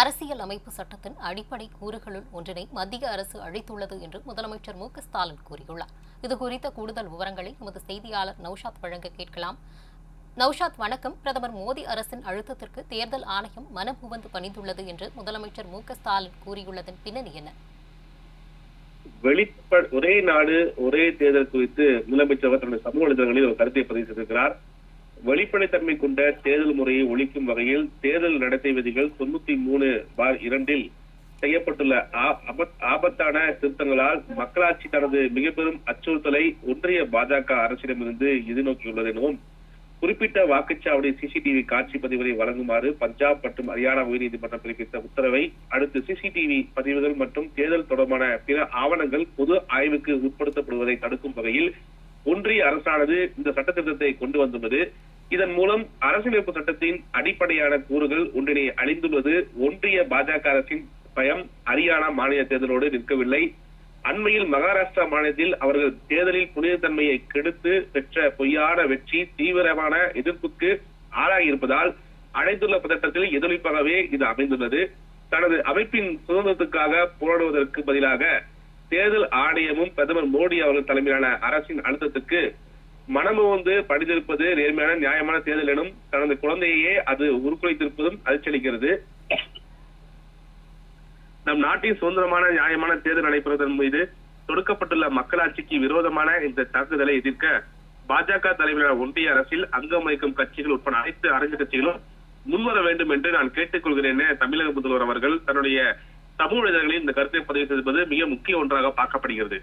அரசியல் அமைப்பு சட்டத்தின் அடிப்படை கூறுகளுள் ஒன்றினை மத்திய அரசு அழித்துள்ளது என்று முதலமைச்சர் மு ஸ்டாலின் கூறியுள்ளார். இது குறித்த கூடுதல் விவரங்களை எமது செய்தியாளர் நௌஷாத் வழங்க கேட்கலாம். நௌஷாத் வணக்கம். பிரதமர் மோடி அரசின் அழுத்தத்திற்கு தேர்தல் ஆணையம் மனமுவந்து பணிந்துள்ளது என்று முதலமைச்சர் மு ஸ்டாலின் கூறியுள்ளதன் பின்னணி என்ன? வெளிப்ப ஒரே நாடு ஒரே தேர்தல் குறித்து முதலமைச்சர் தன்னுடைய சமூக வலைதளங்களில் ஒரு கருத்தை பதிவு செய்திருக்கிறார். வெளிப்படைத்தன்மை கொண்ட தேர்தல் முறையை ஒழிக்கும் வகையில் தேர்தல் நடத்தை விதிகள் தொண்ணூத்தி மூணு பார் இரண்டில் செய்யப்பட்டுள்ள ஆபத்தான திருத்தங்களால் மக்களாட்சி தனது மிக பெரும் அச்சுறுத்தலை ஒன்றிய பாஜக அரசிடமிருந்து எதிர்நோக்கியுள்ளது எனவும் குறிப்பிட்ட வாக்குச்சாவடி சிசிடிவி காட்சி பதிவுகளை வழங்குமாறு பஞ்சாப் மற்றும் ஹரியானா உயர்நீதிமன்றம் பிறப்பித்த உத்தரவை அடுத்து சிசிடிவி பதிவுகள் மற்றும் தேர்தல் தொடர்பான பிற ஆவணங்கள் பொது ஆய்வுக்கு உட்படுத்தப்படுவதை தடுக்கும் வகையில் ஒன்றிய அரசானது இந்த சட்டத்திட்டத்தை கொண்டு வந்துள்ளது. இதன் மூலம் அரசியலமைப்பு சட்டத்தின் அடிப்படையான கூறுகள் ஒன்றினை அழிந்துள்ளது. ஒன்றிய பாஜக அரசின் பயம் ஹரியானா மாநில தேர்தலோடு நிற்கவில்லை. அண்மையில் மகாராஷ்டிரா மாநிலத்தில் அவர்கள் தேர்தலில் புனிதத்தன்மையை கெடுத்து பெற்ற பொய்யான வெற்றி தீவிரமான எதிர்ப்புக்கு ஆளாகியிருப்பதால் அடைந்துள்ள பதட்டத்தில் எதிரொலிப்பாகவே இது அமைந்துள்ளது. தனது அமைப்பின் சுதந்திரத்துக்காக போராடுவதற்கு பதிலாக தேர்தல் ஆணையமும் பிரதமர் மோடி அவர்கள் தலைமையிலான அரசின் அழுத்தத்துக்கு மனமுவந்து படித்திருப்பது நேர்மையான நியாயமான தேர்தல் எனும் தனது குழந்தையே அது உருக்குலைத்திருப்பதும் அதிர்ச்சியளிக்கிறது. நம் நாட்டின் சுதந்திரமான நியாயமான தேர்தல் நடைபெறுவதன் மீது தொடுக்கப்பட்டுள்ள மக்களாட்சிக்கு விரோதமான இந்த தாக்குதலை எதிர்க்க பாஜக தலைமையிலான ஒன்றிய அரசில் அங்கம் வகிக்கும் கட்சிகள் உட்பட அனைத்து அரசியல் கட்சிகளும் முன்வர வேண்டும் என்று நான் கேட்டுக்கொள்கிறேன் என தமிழக முதல்வர் அவர்கள் தன்னுடைய சமூக இதழ்களில் இந்த கருத்தை பதிவு செய்திருப்பது மிக முக்கிய ஒன்றாக பார்க்கப்படுகிறது.